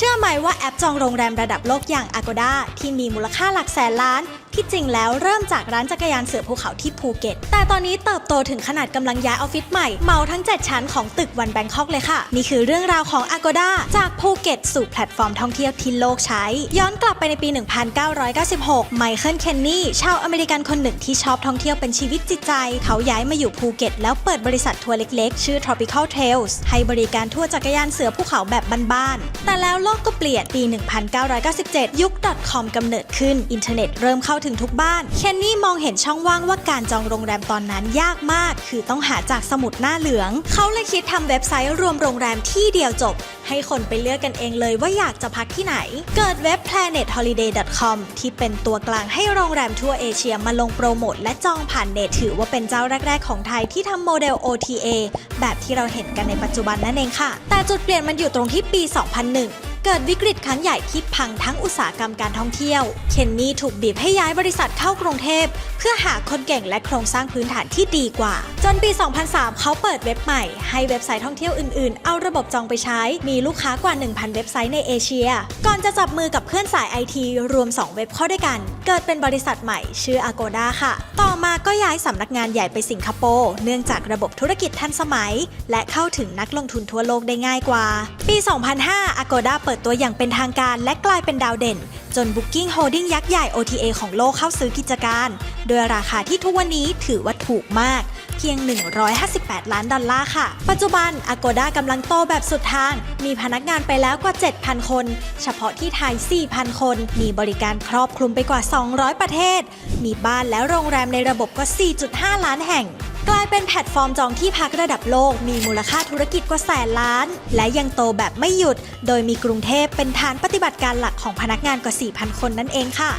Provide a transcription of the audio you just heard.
เชื่อไหมว่าแอปจองโรงแรมระดับโลกอย่าง Agoda ที่มีมูลค่าหลักแสนล้าน ที่จริงแล้วเริ่มจากร้านจักรยานเสือภูเขาที่ภูเก็ต แต่ตอนนี้เติบโตถึงขนาดกำลังย้ายออฟฟิศใหม่ เมาทั้ง 7 ชั้นของตึกวันแบงคอกเลยค่ะ นี่คือเรื่องราวของ Agoda จากภูเก็ตสู่แพลตฟอร์มท่องเที่ยวที่โลกใช้ ย้อนกลับไปในปี 1996 ไมเคิล เคนนี่ ชาวอเมริกันคนหนึ่งที่ชอบท่องเที่ยวเป็นชีวิตจิตใจ เขาย้ายมาอยู่ภูเก็ต แล้วเปิดบริษัททัวร์เล็กๆ ชื่อ Tropical Trails ให้บริการทัวร์จักรยานเสือภูเขาแบบบ้านๆ แต่แล้วโลกก็เปลี่ยนปี 1997 ยุค .com กำเนิดขึ้น อินเทอร์เน็ตเริ่มเข้าถึงทุกบ้าน เคนนี่มองเห็นช่องว่างว่าการจองโรงแรมตอนนั้นยากมาก คือต้องหาจากสมุดหน้าเหลือง เขาเลยคิดทำเว็บไซต์รวมโรงแรมที่เดียวจบ ให้คนไปเลือกกันเองเลยว่าอยากจะพักที่ไหน เกิดเว็บ planetholiday.com ที่เป็นตัวกลางให้โรงแรมทั่วเอเชียมาลงโปรโมทและจองผ่านเน็ตถือว่าเป็นเจ้าแรก ๆ ของไทยที่ทำโมเดล OTA แบบที่เราเห็นกันในปัจจุบันนั่นเองค่ะ แต่จุดเปลี่ยนมันอยู่ตรงที่ปี 2001เกิดวิกฤตครั้งใหญ่ที่พังทั้งอุตสาหกรรมการท่องเที่ยว เคนนี่ถูกบีบให้ย้ายบริษัทเข้ากรุงเทพ เพื่อหาคนเก่งและโครงสร้างพื้นฐานที่ดีกว่า จนปี 2003 เขาเปิดเว็บใหม่ ให้เว็บไซต์ท่องเที่ยวอื่นๆ เอาระบบจองไปใช้ มีลูกค้ากว่า 1,000 เว็บไซต์ในเอเชีย ก่อนจะจับมือกับเพื่อนสายไอทีรวม 2 เว็บเข้าด้วยกัน เกิดเป็นบริษัทใหม่ชื่อ Agoda ค่ะ ต่อมาก็ย้ายสำนักงานใหญ่ไปสิงคโปร์เนื่องจากระบบธุรกิจทันสมัย และเข้าถึงนักลงทุนทั่วโลกได้ง่ายกว่า ปี 2005 Agoda เปิดตัวอย่างเป็นทางการและกลายเป็นดาวเด่น จน Booking Holding ยักษ์ใหญ่ OTA ของโลกเข้าซื้อกิจการ โดยราคาที่ทุกวันนี้ถือว่าถูกมาก เพียง 158 ล้านดอลลาร์ค่ะ ปัจจุบัน Agoda กำลังโตแบบสุดทาง มีพนักงานไปแล้วกว่า 7,000 คน เฉพาะที่ไทย 4,000 คน มีบริการครอบคลุมไปกว่า 200 ประเทศ มีบ้านและโรงแรมในระบบกว่า 4.5 ล้านแห่งกลายเป็นแพลตฟอร์มจองที่พักระดับโลกมีมูลค่าธุรกิจกว่าแสนล้าน และยังโตแบบไม่หยุด โดยมีกรุงเทพเป็นฐานปฏิบัติการหลักของพนักงานกว่า 4,000 คนนั่นเองค่ะ